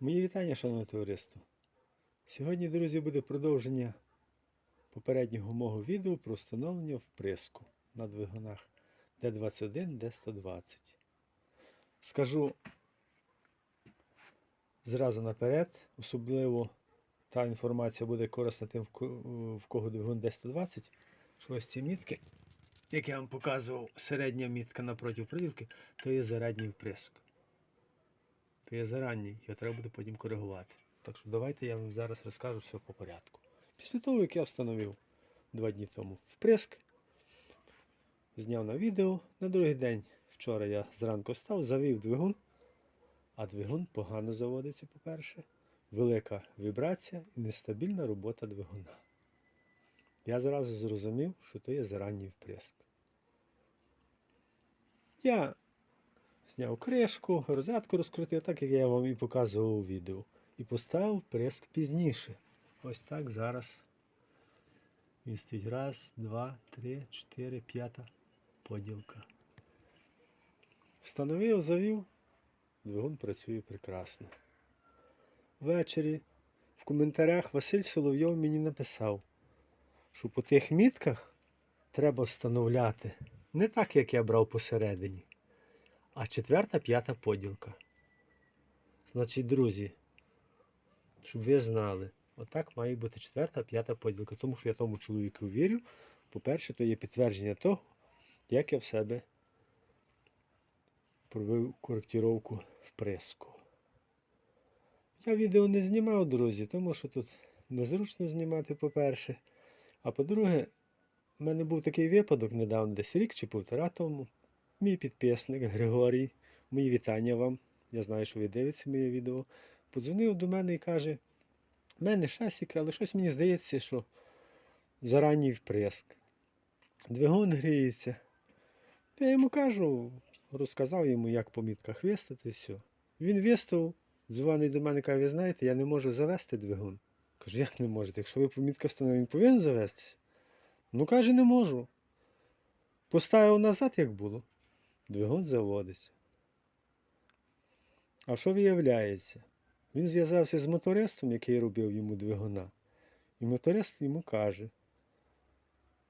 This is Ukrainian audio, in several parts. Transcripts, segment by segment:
Мої вітання, шановне товариство. Сьогодні, друзі, буде продовження попереднього мого відео про встановлення вприску на двигунах D21, D120. Скажу зразу наперед, особливо та інформація буде корисна тим, в кого двигун D120, що ось ці мітки, як я вам показував, середня мітка напроти проділки, то є середній вприск то є заранній, його треба буде потім коригувати. Так що давайте я вам зараз розкажу все по порядку. Після того, як я встановив два дні тому вприск, зняв на відео, на другий день, вчора я зранку встав, завів двигун, а двигун погано заводиться, по-перше, велика вібрація і нестабільна робота двигуна. Я зразу зрозумів, що то є заранній вприск. Я Зняв кришку, розетку розкрутив, так як я вам і показував у відео. І поставив преск пізніше. Ось так зараз. Він стоїть раз, два, три, чотири, п'ята поділка. Встановив, завів. Двигун працює прекрасно. Ввечері в коментарях Василь Соловйов мені написав, що по тих мітках треба встановляти не так, як я брав посередині. А четверта, п'ята поділка. Значить, друзі, щоб ви знали, отак має бути четверта, п'ята поділка. Тому що я тому чоловіку вірю. По-перше, то є підтвердження того, як я в себе провів коректіровку вприску. Я відео не знімав, друзі, тому що тут незручно знімати, по-перше. А по-друге, в мене був такий випадок недавно, десь рік чи півтора тому. Мій підписник Григорій, мої вітання вам. Я знаю, що ви дивитеся моє відео. Подзвонив до мене і каже: в мене шасік, але щось мені здається, що заранній вприск. Двигун гріється. Я йому кажу, розказав йому, як по мітках вистати, все. Він вистав, дзвонить до мене, каже, ви знаєте, я не можу завести двигун. Кажу, як не можете? Якщо ви по мітках встановили, він повинен завестися. Ну, каже, не можу. Поставив назад, як було. Двигун заводиться. А що виявляється? Він зв'язався з мотористом, який робив йому двигуна. І моторист йому каже,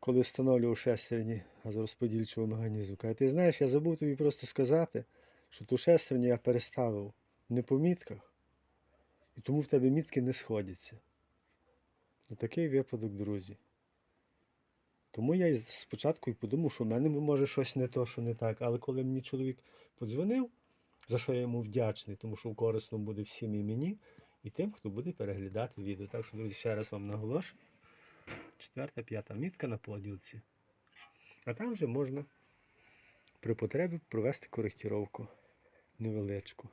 коли встановлював шестерні газорозподільчого механізму, каже, ти знаєш, я забув тобі просто сказати, що ту шестерню я переставив не по мітках, і тому в тебе мітки не сходяться. Отакий випадок, друзі. Тому я спочатку і подумав, що в мене може щось не то, що не так. Але коли мені чоловік подзвонив, за що я йому вдячний, тому що корисно буде всім і мені, і тим, хто буде переглядати відео. Так що, друзі, ще раз вам наголошую. Четверта, п'ята мітка на поділці. А там вже можна при потребі провести коректіровку невеличку.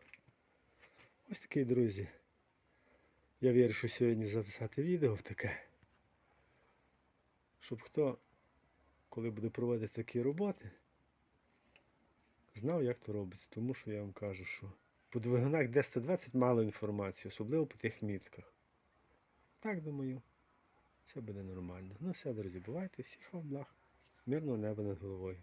Ось такий, друзі. Я вирішив сьогодні записати відео в таке. Щоб хто, коли буду проводити такі роботи, знав, як то робиться. Тому що я вам кажу, що по двигунах Д-120 мало інформації, особливо по тих мітках. Так думаю, все буде нормально. Ну все, друзі, бувайте, всіх вам благ. Мирного неба над головою.